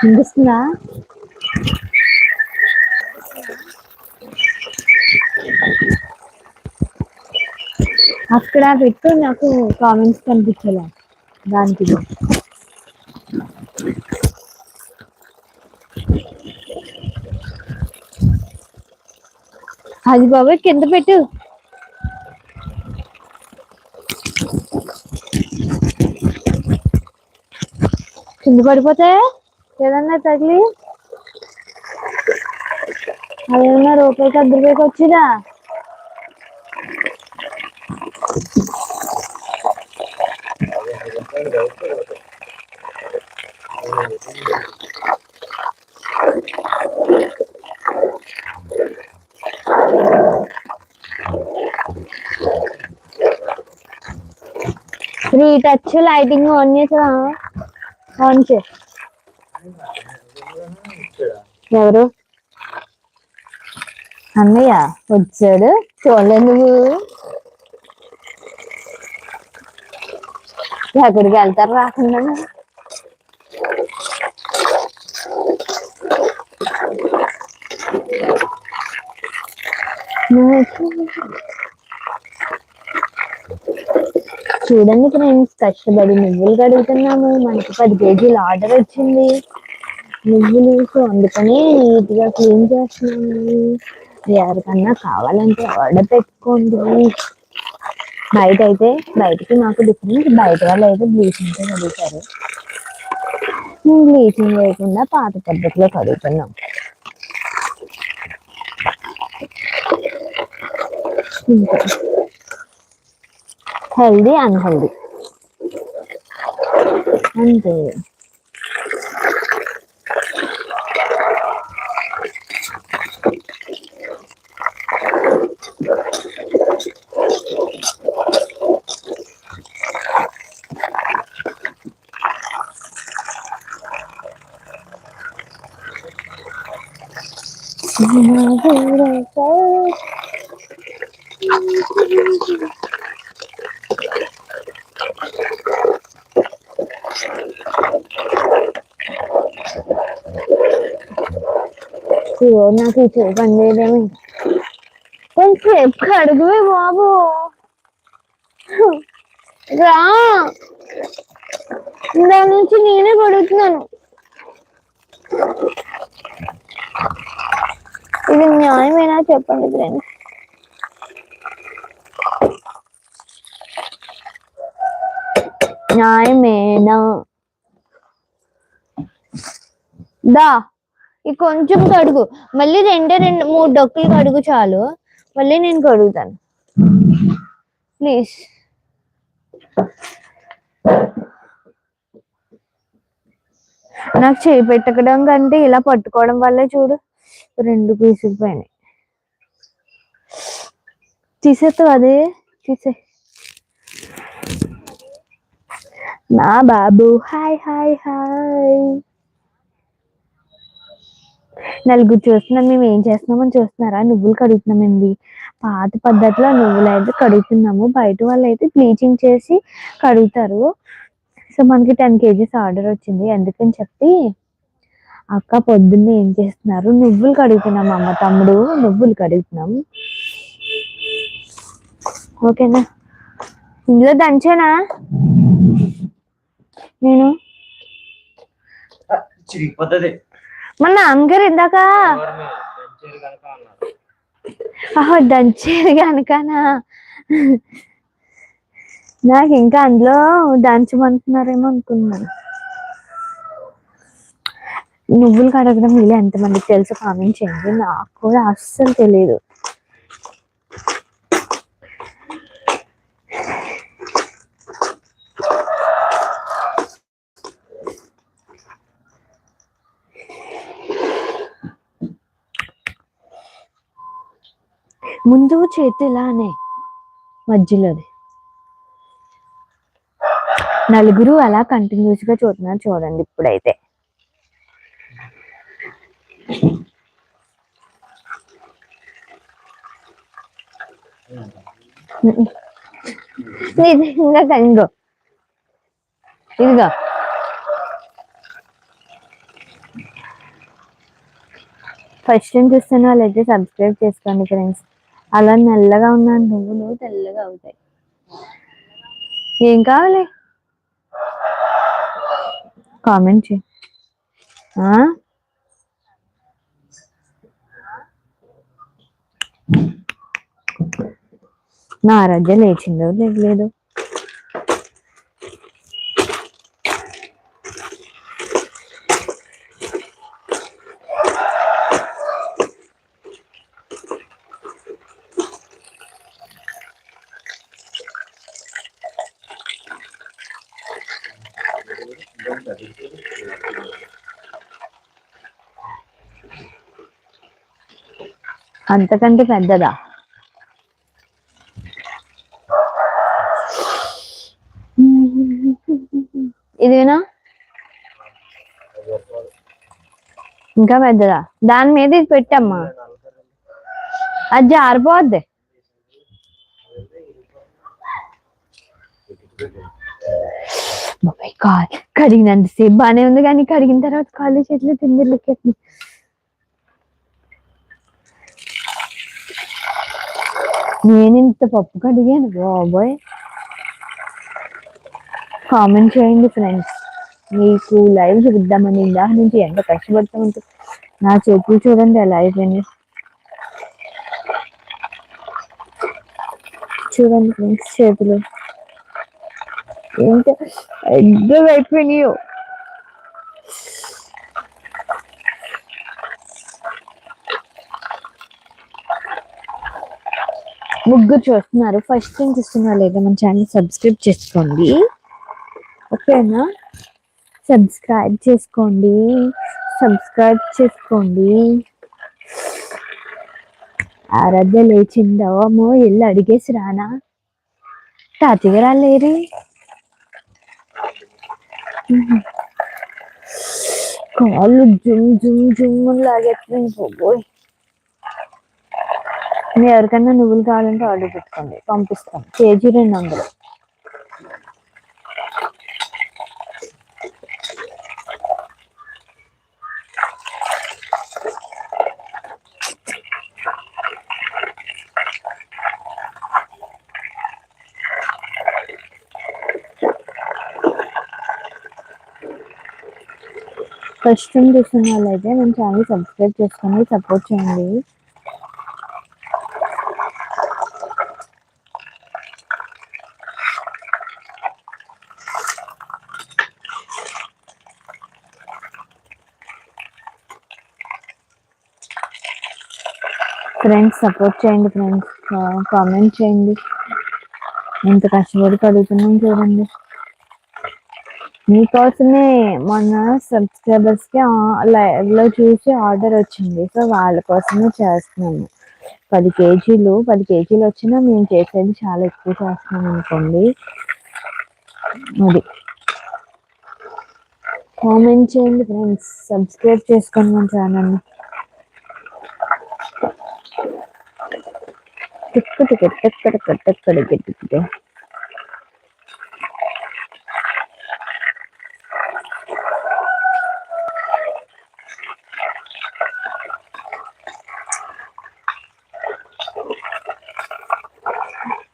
వినిపిస్తుందా? అక్కడ పెట్టు నాకు కామెంట్స్ కనిపించలే. దానికి. అది బాబాయ్ కింద పెట్టు. కింద పడిపోతే ఏదన్నా తగిలి అదేమన్నా రూపాయికి అర్ధ రూపాయికి వచ్చిందా? రీ టచ్ లైటింగ్ ఆన్ చేసా ఆన్ చేసి ఎవరు? అన్నయ్య వచ్చాడు. చూడలే నువ్వు ఎక్కడికి వెళ్తారు రాకుండా? చూడండి ఫ్రెండ్స్ కష్టపడి నువ్వులు కడుగుతున్నాము. మనకి పది కేజీలు ఆర్డర్ వచ్చింది. నువ్వులు సో అందుకని నీట్గా క్లీన్ చేస్తున్నాను ఎవరికన్నా కావాలంటే ఆర్డర్ పెట్టుకోండి. బయట అయితే బయటకి మాకు డిఫరెంట్ బయట వాళ్ళు అయితే బ్లీచింగ్ చదువుతారు కడుగుతారు. బ్లీచింగ్ లేకుండా పాత పద్ధతిలో కడుగుతున్నాం. హెల్దీ అన్హెల్దీ అంతే. నాకు ఈ చేయి పని చేయడమే కొంచెంసేపు కడుగువే బాబు. రా. దాని నుంచి నేనే కడుగుతున్నాను ఇది న్యాయమేనా? చెప్పండి ఫ్రెండ్స్ న్యాయమేనా? దా ఈ కొంచెం కడుగు. మళ్ళీ రెండే రెండు మూడు డొక్కులు కడుగు చాలు. మళ్ళీ నేను కడుగుతాను. ప్లీజ్. నాకు చేయి పెట్టకడం కంటే ఇలా పట్టుకోవడం వల్లే చూడు. రెండు పీసులు పైన. తీసేస్తావు అదే తీసే. నా బాబు హాయ్ హాయ్ హాయ్. నలుగురు చూస్తున్నాం మేము ఏం చేస్తున్నామని చూస్తున్నారా? నువ్వులు కడుగుతున్నామండి పాత పద్ధతిలో నువ్వులు అయితే కడుగుతున్నాము బయట వాళ్ళు అయితే బ్లీచింగ్ చేసి కడుగుతారు. సో మనకి టెన్ కేజీస్ ఆర్డర్ వచ్చింది ఎందుకని చెప్పి అక్క పొద్దున్నే ఏం చేస్తున్నారు? నువ్వులు కడుగుతున్నాం అమ్మ తమ్ముడు నువ్వులు కడుగుతున్నాం. ఓకేనా? ఇందులో దంచేనా? నేను? మన నాన్నగారు ఇందాక ఆహా దంచేది కనుకనా? నాకు ఇంకా అందులో దంచమంటున్నారేమో అనుకున్నాను. నువ్వులు కడగడం ఇలా ఎంతమందికి తెలుసు? కామెంట్ చేయండి. నాకు కూడా అస్సలు తెలియదు ముందు చేతి ఇలానే మధ్యలోది నలుగురు అలా కంటిన్యూస్గా చూస్తున్నారు చూడండి ఇప్పుడైతే. నిజంగా కంగో ఇదిగో ఫస్ట్ టైం చూస్తున్న వాళ్ళైతే సబ్స్క్రైబ్ చేసుకోండి ఫ్రెండ్స్ అలా నల్లగా ఉన్న నువ్వులు తెల్లగా అవుతాయి ఏం కావాలి కామెంట్ చేయి నా ఆరాధ్య లేచిందో లేదు అంతకంటే పెద్దదా? ఇదేనా? ఇంకా పెద్దదా? దాని మీద ఇది పెట్టమ్మా. అది జారిపోద్ది కడిగినంత కాల్ బానే ఉంది కానీ కడిగిన తర్వాత కాళ్ళు చేతులు తిండి నేను ఇంత పప్పు కడిగాను బాబోయ్. కామెంట్ చేయండి ఫ్రెండ్స్. మీకు లైవ్ చూద్దామని ఇందాక నుంచి ఎంత కష్టపడతామంటే నా చేతులు చూడండి లైవ్ అయిపోయింది చూడండి ఫ్రెండ్స్ చేతులు. ఏంటి? అడ్డం అయిపోయినాయో. ముగ్గురు చూస్తున్నారు. ఫస్ట్ టైం చూస్తున్నారు లేదా మన ఛానల్ సబ్స్క్రైబ్ చేసుకోండి. ఓకేనా? సబ్స్క్రైబ్ చేసుకోండి. సబ్స్క్రైబ్ చేసుకోండి. ఆరాధ్య లేచిందో అమ్మో వెళ్ళి అడిగేసి రానా? తాతయ్య రాలేరి కాళ్ళు జుమ్ జుమ్ జుమ్ లాగెత్తుంది పోయి ఎవరికన్నా ఎవరికైనా నువ్వులు కావాలంటే ఆర్డర్ పెట్టుకోండి. పంపిస్తాం. కేజీ రెండు వందలు. ఫస్ట్ టైం చూస్తున్న వాళ్ళైతే మన ఛానల్ సబ్స్క్రైబ్ చేసుకొని సపోర్ట్ చేయండి. ఫ్రెండ్స్ సపోర్ట్ చేయండి ఫ్రెండ్స్ కామెంట్ చేయండి. ఎంత కష్టపడి కడుగుతున్నాం చూడండి. మీకోసమే మొన్న సబ్స్క్రైబర్స్కి లైవ్లో చూసి ఆర్డర్ వచ్చింది. సో వాళ్ళ కోసమే చేస్తున్నాము. పది కేజీలు పది కేజీలు వచ్చినా మేము చేసేది చాలా ఎక్కువ చేస్తున్నాం అనుకోండి. అది. కామెంట్ చేయండి ఫ్రెండ్స్. సబ్స్క్రైబ్ చేసుకోండి మన ఛానల్ టిక్కు టిక్కు టిక్కు టిక్కు టిక్కు టిక్కు టిక్కు.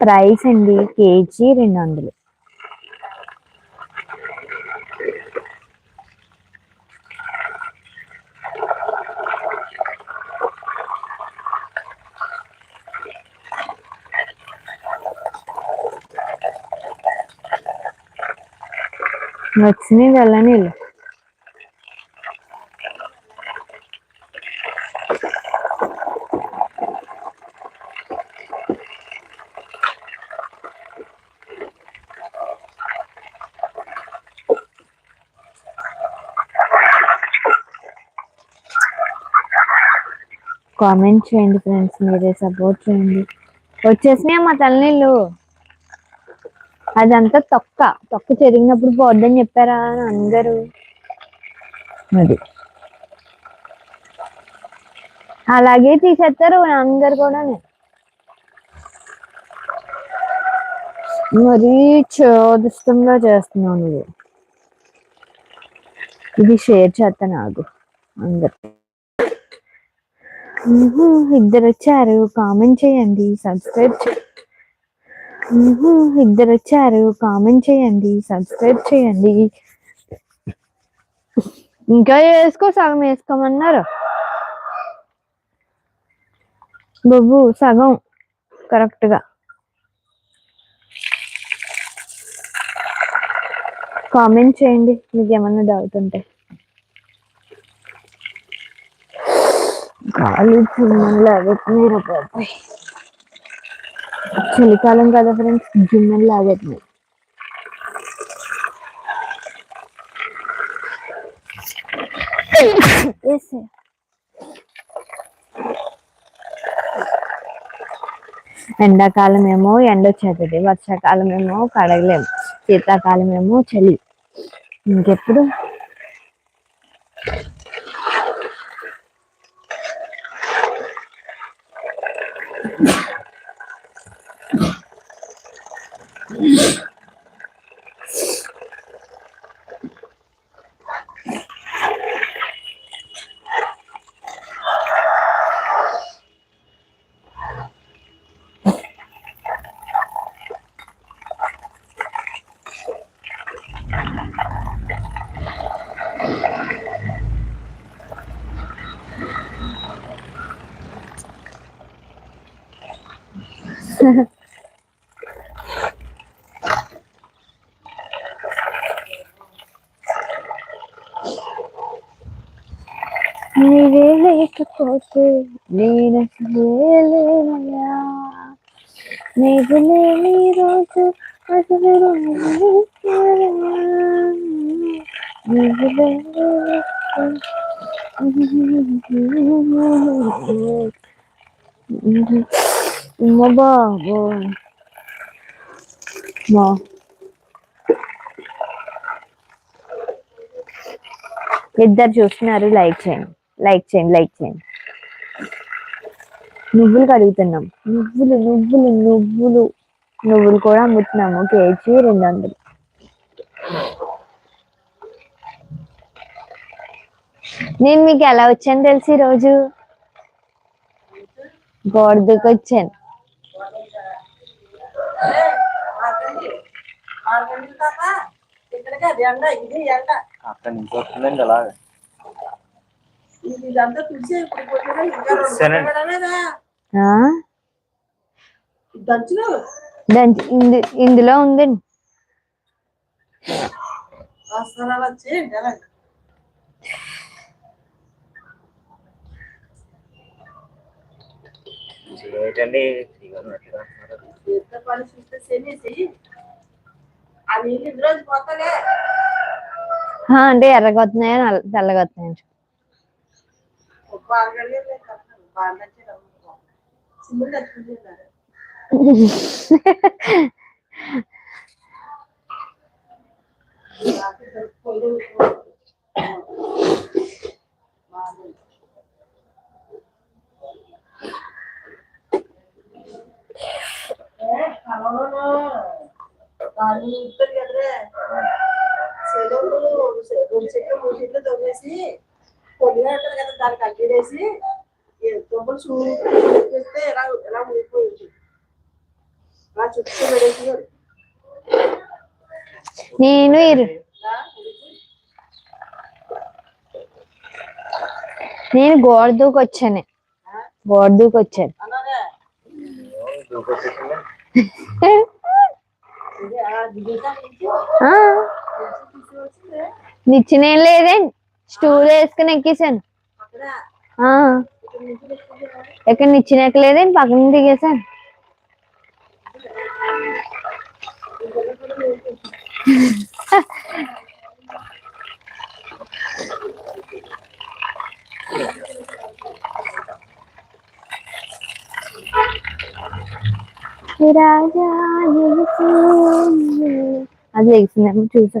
ప్రైస్ అండి కేజీ రెండు వందలు. వచ్చినాయి వెళ్ళని వెళ్ళు కామెంట్ చేయండి ఫ్రెండ్స్ మీరే సపోర్ట్ చేయండి. వచ్చేసినాయి మా తలనీళ్ళు. అదంతా తొక్క తొక్క చెరిగినప్పుడు పోద్దని చెప్పారా అని అందరూ. అది. అలాగే తీసేస్తారు అందరు కూడా. మరీ చోదిష్టంగా చేస్తున్నావు నువ్వు. ఇది షేర్ చేస్తా నాకు అందరికి ఇద్దరు వచ్చారు కామెంట్ చేయండి. సబ్స్క్రైబ్ ఇద్దరు వచ్చారు కామెంట్ చేయండి. సబ్స్క్రైబ్ చేయండి. ఇంకా వేసుకో సగం వేసుకోమన్నారు. బొబ్బు సగం. కరెక్ట్గా కామెంట్ చేయండి. మీకు ఏమన్నా డౌట్ ఉంటే. కాలు జిమ్మలు లాగేస్తున్నాయి బాబాయ్ చలికాలం కదా ఫ్రెండ్స్ జిమ్మలు లాగేస్తున్నాయి వేసే ఎండాకాలం ఏమో ఎండ వచ్చేది వర్షాకాలం ఏమో కడగలేము శీతాకాలం ఏమో చలి. ఇంకెప్పుడు? లేకపోతే నేను లేనయా లేని రోజు అసలు మా ఇద్దరు చూస్తున్నారు లైక్ చేయండి. లైక్ చేయండి లైక్ చేయండి నువ్వులు కడుగుతున్నాం. నువ్వులు నువ్వులు నువ్వులు. నువ్వులు కూడా అమ్ముతున్నాము కేజీ రెండు వందలు. నేను మీకు ఎలా వచ్చాను తెలిసి ఈరోజు? గోడ వచ్చాను. అక్కడి నుంచి వస్తుందండి అలాగే ఇది ఇదంతా తుడిచి ఇప్పుడు పొద్దున ఇంకా రెండు తుడిచానండి. గంటలనేనా? ఆ? దంచులు ఇందులో ఉందండి? ఏంటండి. ఎంత పని చూస్తే శనేసి. ఆ నీళ్ళు ఇందులో పోతాలే. ఆ, అంటే ఎర్రగా వస్తున్నాయా? దాన్ని ఇద్దరు కదరే సెలవులు రెండు చెట్లు మూడు చెట్లు తవ్వేసి పొడిగా ఉంటుంది కదా దానికి దుబ్బలు చూపిస్తే ఊడిపోయింది? అలా చుట్టూ పెడేసి నేను నేను గోడ దూకి వచ్చాను గోడ దూకి వచ్చాను అలాగే? దూకొచ్చేసిందా? ఇది ఆ దిగుతా నుంచి ఆ, తీసుకొచ్చింది నిచ్చినేం లేదే. స్టూల్ వేసుకుని ఎక్కేసాను. ఆ, ఎక్కడ నిచ్చినెక్కలేదే పక్కన దిగేసాను రాజా అది లేచిందేమో చూసా.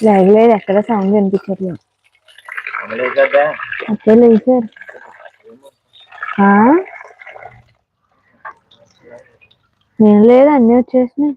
లైవ్ లేదు ఎక్కడ సౌండ్ వినిపించట్లేదు అమలు కదా అప్పుడే లేచారు ఆ? ఏం లేదు అన్నీ వచ్చేసినాయి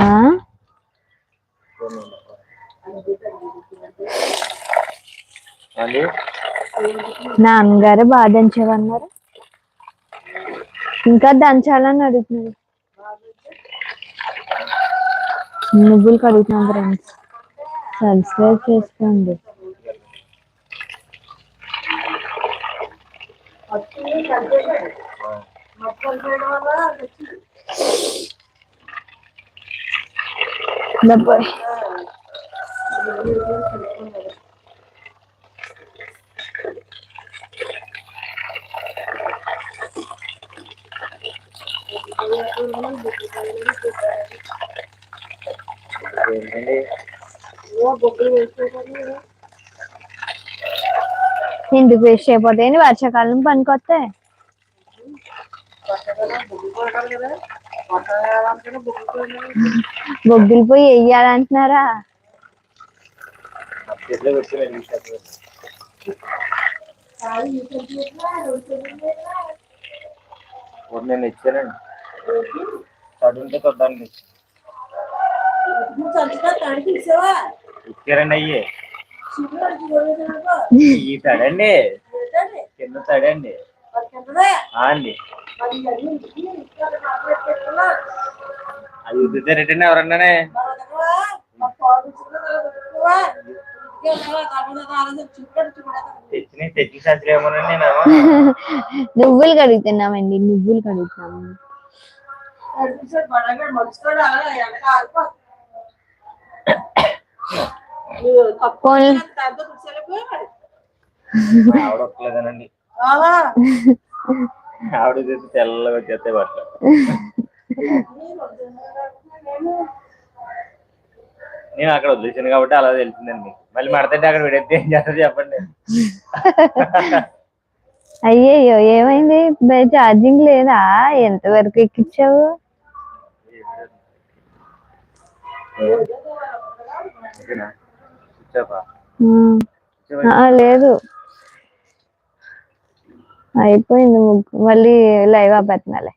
ఆ? అండి? నాన్నగారే బాగా దంచేవన్నారు. ఇంకా దంచాలని అడుగుతున్నారు. నువ్వులు కడుగుతున్నాం ఫ్రెండ్స్ సబ్స్క్రైబ్ చేసుకోండి. వచ్చింది డెబ్బై ఏంటండి ఓ బొగ్గులు వేసుకోవాలి ఎందుకు వేస్ట్ అయిపోతాయి వర్షాకాలం పనికొస్తాయి వర్షాకాలం బొగ్గులు బొగ్గులు పోయి వెయ్యాలంటున్నారా నేను ఇచ్చానండి? చదువుంటే ఇచ్చారండి అయ్యి. ఈ తడండి? కింద తడండి అండి. అది నేనేమో నువ్వులు కడుగుతున్నామండి నువ్వులు కడుగుతున్నాము మరి. ఆవిడ చేసి తెల్లగా వచ్చేస్తాయి బట్టలు నేను అక్కడ వదిలేసాను కాబట్టి అలా తెలిసిందండి. మళ్ళీ మడతండి అక్కడ విడేస్తే ఏం చేస్తారు చెప్పండి. అయ్యయ్యో ఏమైంది? ఛార్జింగ్ లేదా? ఎంతవరకు ఎక్కించావు ఓకేనా కూర్చోపా ఉమ్. ఆ, లేదు. అయిపోయింది ముగ్గు. మళ్ళీ లైవ్ ఆపేస్తున్నాలే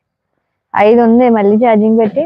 ఐదు ఉంది మళ్ళీ ఛార్జింగ్ పెట్టి